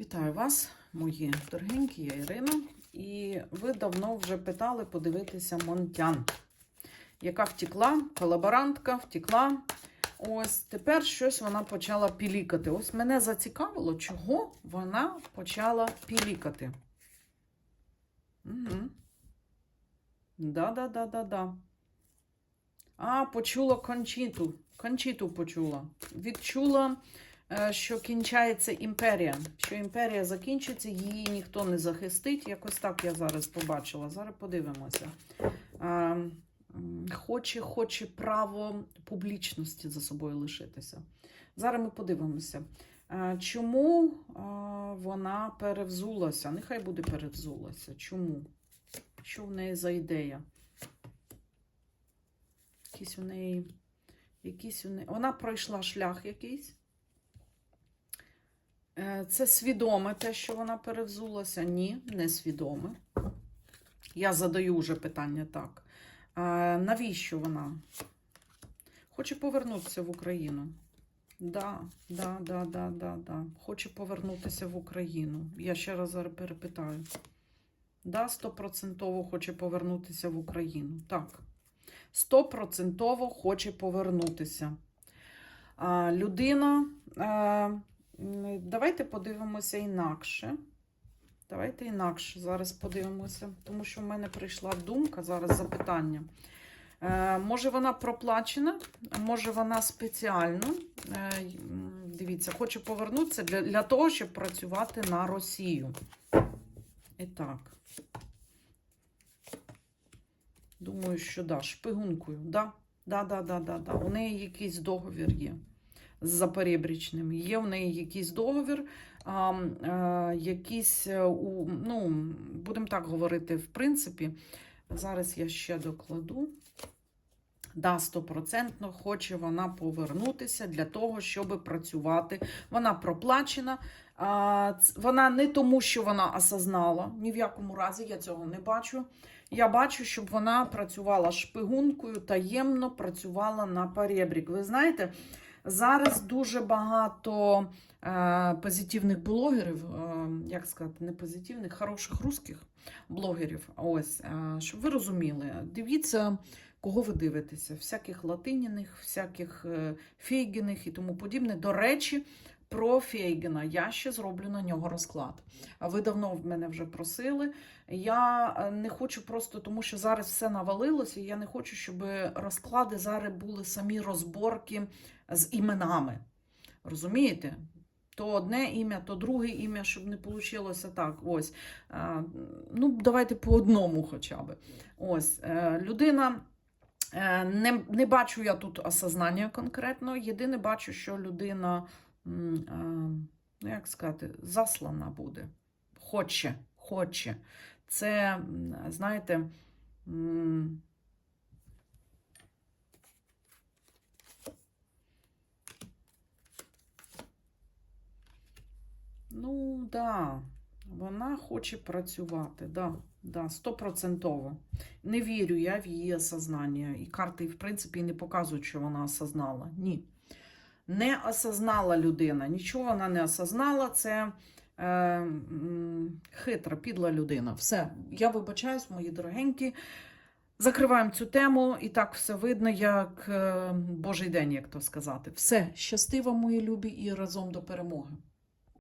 Вітаю вас, мої дорогенькі, я Ірина. І ви давно вже питали подивитися Монтян, яка втекла, колаборантка втекла. Ось тепер щось вона почала пілікати. Ось мене зацікавило, чого вона почала пілікати. Угу. Да-да-да-да-да. А, почула кончіту. Кончіту почула. Відчула що кінчається імперія. Що імперія закінчиться, її ніхто не захистить. Якось так я зараз побачила. Зараз подивимося. Е, Хоче, хоче право публічності за собою лишитися. Зараз ми подивимося. Е, Чому е, вона перевзулася? Нехай буде перевзулася. Чому? Що в неї за ідея? Якісь у неї. Якісь у неї. Вона пройшла шлях якийсь. Е, Це свідоме те, що вона перевзулася? Ні, не свідоме. Я задаю вже питання так. Е, Навіщо вона? Хоче повернутися в Україну. Да, да, да, да, да, да. Хоче повернутися в Україну. Я ще раз зараз перепитаю. Да, стопроцентово хоче повернутися в Україну. Так. Стопроцентово хоче повернутися. А, людина. А, м, давайте подивимося інакше. Давайте інакше зараз подивимося, тому що в мене прийшла думка зараз запитання. Е, може, вона проплачена, може вона спеціально. Е, дивіться, хоче повернутися для, для того, щоб працювати на Росію. І так. Думаю, що да, шпигункою. Да, да, да, да, да, да. У неї якийсь договір є з Запорєбрічним. Є в неї якийсь договір, а, а, якісь, е, у, ну, будемо так говорити, в принципі, зараз я ще докладу. Да, стопроцентно хоче вона повернутися для того, щоб працювати. Вона проплачена. Вона не тому, що вона осознала, ні в якому разі я цього не бачу. Я бачу, щоб вона працювала шпигункою, таємно працювала на перебрік. Ви знаєте, зараз дуже багато е, позитивних блогерів, е, як сказати, не позитивних, хороших русських блогерів. Ось, е, щоб ви розуміли, дивіться, кого ви дивитеся, всяких латиніних, всяких е, фейгіних і тому подібне. До речі, про Фейгена я ще зроблю на нього розклад. Ви давно в мене вже просили. Я е, не хочу просто, тому що зараз все навалилося, я не хочу, щоб розклади зараз були самі розборки з іменами. Розумієте? То одне ім'я, то друге ім'я, щоб не вийшло так. Ось. Е, Ну, давайте по одному хоча б. Ось. е, Людина. Не, не бачу я тут осознання конкретно. Єдине бачу, що людина, ну як сказати, заслана буде. Хоче, хоче. Це, знаєте, ну, да, вона хоче працювати, да, да, стопроцентово. Не вірю я в її осознання. І карти, в принципі, не показують, що вона осознала. Ні. Не осознала людина. Нічого вона не осознала. Це е, хитра, підла людина. Все. Я вибачаюсь, мої дорогенькі. Закриваємо цю тему, і так все видно, як е, Божий день, як то сказати. Все, щасти вам, мої любі, і разом до перемоги.